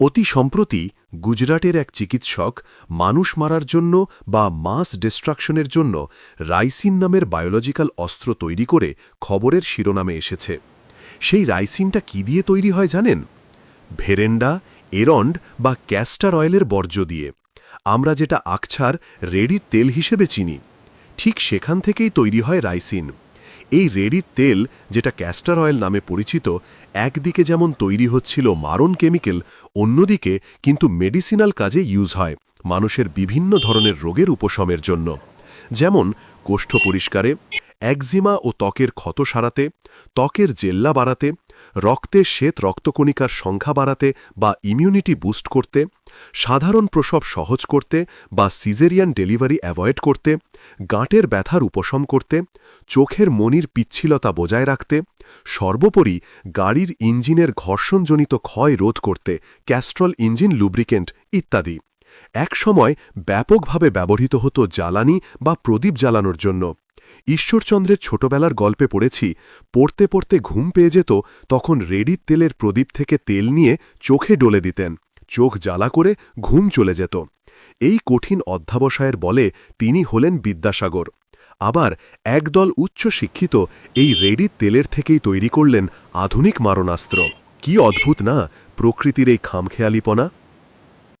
অতি সম্প্রতি গুজরাটের এক চিকিৎসক মানুষ মারার জন্য বা মাস ডিস্ট্রাকশনের জন্য রাইসিন নামের বায়োলজিক্যাল অস্ত্র তৈরি করে খবরের শিরোনামে এসেছে। সেই রাইসিনটা কি দিয়ে তৈরি হয় জানেন? ভেরেন্ডা, এরন্ড বা ক্যাস্টার অয়েলের বর্জ্য দিয়ে। আমরা যেটা আকছার রেডির তেল হিসেবে চিনি। ঠিক সেখান থেকেই তৈরি হয় রাইসিন। এই রেডির তেল, যেটা ক্যাস্টার অয়েল নামে পরিচিত, একদিকে যেমন তৈরি হচ্ছিল মারণ কেমিক্যাল অন্যদিকে কিন্তু মেডিসিনাল কাজে ইউজ হয়, মানুষের বিভিন্ন ধরনের রোগের উপশমের জন্য। যেমন, কোষ্ঠ পরিষ্কারে একজিমা ও ত্বকের ক্ষত সারাতে, ত্বকের জেল্লা বাড়াতে, রক্তে শ্বেত রক্তকণিকার সংখ্যা বাড়াতে বা ইমিউনিটি বুস্ট করতে সাধারণ প্রসব সহজ করতে বা সিজেরিয়ান ডেলিভারি অ্যাভয়েড করতে, গাঁটের ব্যথার উপশম করতে, চোখের মনির পিচ্ছিলতা বজায় রাখতে, সর্বোপরি গাড়ির ইঞ্জিনের ঘর্ষণজনিত ক্ষয় রোধ করতে, ক্যাস্ট্রল ইঞ্জিন লুব্রিকেন্ট ইত্যাদি। একসময় ব্যাপকভাবে ব্যবহৃত হতো জ্বালানি বা প্রদীপ জ্বালানোর জন্য। ঈশ্বরচন্দ্রের ছোটবেলার গল্পে পড়েছি, পড়তে পড়তে ঘুম পেয়ে যেত, তখন রেডির তেলের প্রদীপ থেকে তেল নিয়ে চোখে ডলে দিতেন। চোখ জ্বালা করে ঘুম চলে যেত। এই কঠিন অধ্যাবসায়ের বলে তিনি হলেন বিদ্যাসাগর। আবার একদল উচ্চশিক্ষিত এই রেডির তেলের থেকেই তৈরি করলেন আধুনিক মারণাস্ত্র। কি অদ্ভুত না, প্রকৃতির এই খামখেয়ালিপনা।